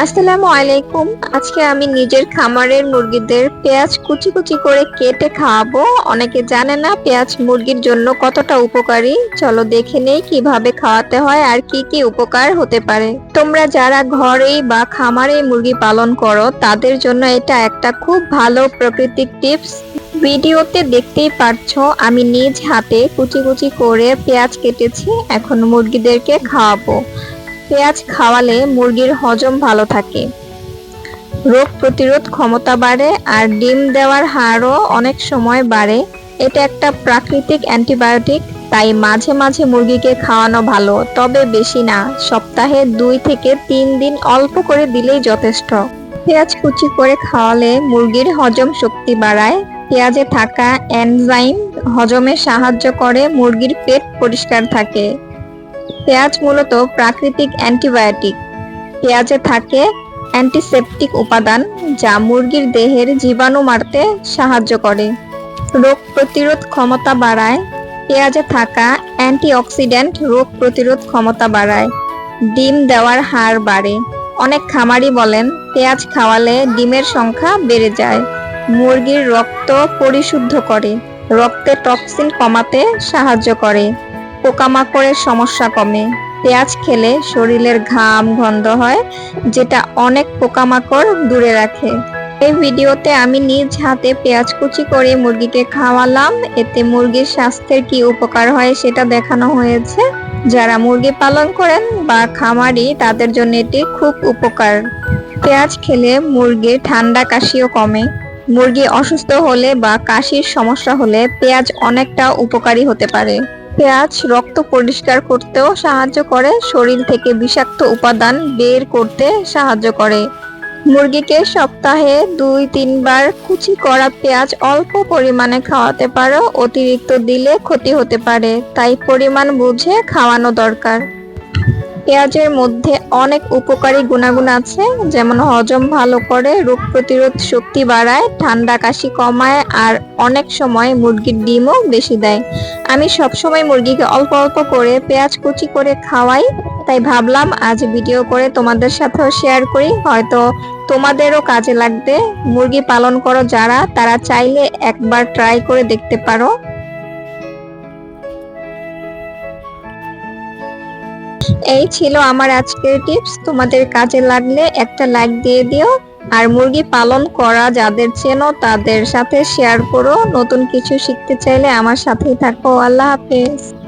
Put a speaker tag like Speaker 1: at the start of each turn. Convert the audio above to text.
Speaker 1: আসসালামু আলাইকুম। আজকে আমি নিজের খামারের মুরগিদের পেঁয়াজ কুচি কুচি করে কেটে খাওয়াবো। অনেকে জানে না পেঁয়াজ মুরগির জন্য কতটা উপকারী। চলো দেখে নেই কীভাবে খাওয়াতে হয় আর কি কি উপকার হতে পারে। তোমরা যারা ঘরেই বা খামারে মুরগি পালন করো, তাদের জন্য এটা একটা খুব ভালো প্রাকৃতিক টিপস। ভিডিওতে দেখতেই পারছ, আমি নিজ হাতে কুচি কুচি করে পেঁয়াজ কেটেছি। এখন মুরগিদেরকে খাওয়াবো। পেঁয়াজ খাওয়ালে মুরগির হজম ভালো থাকে। রোগ প্রতিরোধ ক্ষমতা বাড়ে আর ডিম দেওয়ার হারও অনেক সময় বাড়ে। এটা একটা প্রাকৃতিক অ্যান্টিবায়োটিক, তাই মাঝে মাঝে মুরগিকে খাওয়ানো ভালো, তবে বেশি না। সপ্তাহে দুই থেকে তিন দিন অল্প করে দিলেই যথেষ্ট। পেঁয়াজ কুচি করে খাওয়ালে মুরগির হজম শক্তি বাড়ায়। পেঁয়াজে থাকা এনজাইম হজমে সাহায্য করে, মুরগির পেট পরিষ্কার থাকে। পেঁয়াজ মূলত প্রাকৃতিক অ্যান্টিবায়োটিক। পেঁয়াজে থাকে অ্যান্টিসেপটিক উপাদান, যা মুরগির দেহের জীবাণু মারতে সাহায্য করে। রোগ প্রতিরোধ ক্ষমতা বাড়ায়। পেঁয়াজে থাকা অ্যান্টিঅক্সিডেন্ট রোগ প্রতিরোধ ক্ষমতা বাড়ায়। ডিম দেওয়ার হার বাড়ে। অনেক খামারি বলেন, পেঁয়াজ খাওয়ালে ডিমের সংখ্যা বেড়ে যায়। মুরগির রক্ত পরিশুদ্ধ করে। রক্তে টক্সিন কমাতে সাহায্য করে। পোকামাকড়ের সমস্যা কমে। পেঁয়াজ খেলে শরীরের ঘাম, গন্ধ হয়, যেটা অনেক পোকামাকড় দূরে রাখে। এই ভিডিওতে আমি নিজ হাতে পেঁয়াজ কুচি করে মুরগিকে খাওয়ালাম। এতে মুরগির স্বাস্থ্যের কি উপকার হয় সেটা দেখানো হয়েছে। যারা মুরগি পালন করেন বা খামারি, তাদের জন্য এটি খুব উপকার। পেঁয়াজ খেলে মুরগির ঠান্ডা কাশিও কমে। মুরগি অসুস্থ হলে বা কাশির সমস্যা হলে পেঁয়াজ অনেকটা উপকারী হতে পারে। পেঁয়াজ রক্ত পরিষ্কার করতেও সাহায্য করে, শরীর থেকে বিষাক্ত উপাদান বের করতে সাহায্য করে। মুরগিকে সপ্তাহে দুই, তিনবার কুচি করা পেঁয়াজ অল্প পরিমাণে খাওয়াতে পারো, অতিরিক্ত দিলে ক্ষতি হতে পারে, তাই পরিমাণ বুঝে খাওয়ানো দরকার। পেঁয়াজের মধ্যে অনেক উপকারী গুণাগুণ আছে, যেমন হজম ভালো করে, রোগ প্রতিরোধ শক্তি বাড়ায়, ঠান্ডা কাশি কমায়, আর অনেক সময় মুরগির ডিমও বেশি দেয়। আমি সবসময় মুরগিকে অল্প অল্প করে পেঁয়াজ কুচি করে খাওয়াই, তাই ভাবলাম আজ ভিডিও করে তোমাদের সাথেও শেয়ার করি। হয়তো তোমাদেরও কাজে লাগবে। মুরগি পালন করো যারা, তারা চাইলে একবার ট্রাই করে দেখতে পারো। এই ছিল আমার আজকের টিপস। তোমাদের কাজে লাগলে একটা লাইক দিয়ে দিও। আর মুরগি পালন করা যাদের চেনো, তাদের সাথে শেয়ার করো। নতুন কিছু শিখতে চাইলে আমার সাথেই থাকো। আল্লাহ হাফেজ।